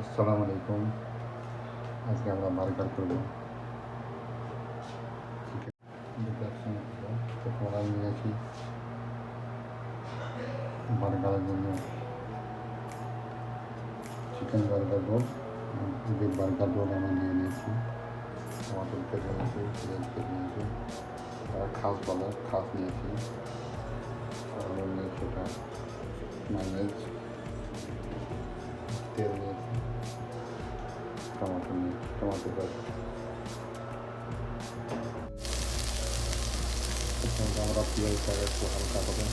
আসসালামু আলাইকুম। আজকে আমরা বার্গার করব। কড়াই নিয়েছি বার্গারের জন্য chicken burger roll beef burger roll আমরা নিয়ে নিয়েছি। টমাটোর কেটে নিয়েছি পেঁয়াজ কেটে নিয়েছি আর খাস বলে খাস নিয়েছি। আর নিয়েছি এটা মাইনেজ তেল নিয়েছি। টমাটো নিয়েছি টমাটো পেস্ট আমরা পেঁয়াজটাকে একটু হালকা করে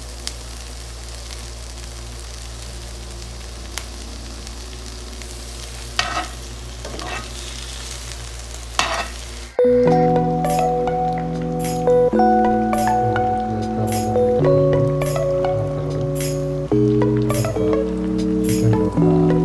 টমাটো পেঁয়াজ মাইনে দিয়েছি এখন আমরা খাস নাকি বলে এটা নেব এখন আমাদের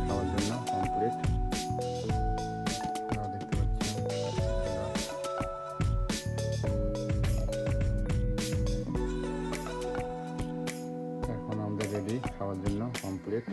খাওয়ার জন্য কমপ্লিট দেখতে পাচ্ছেন এখন আমাদের রেডি খাওয়ার জন্য কমপ্লিট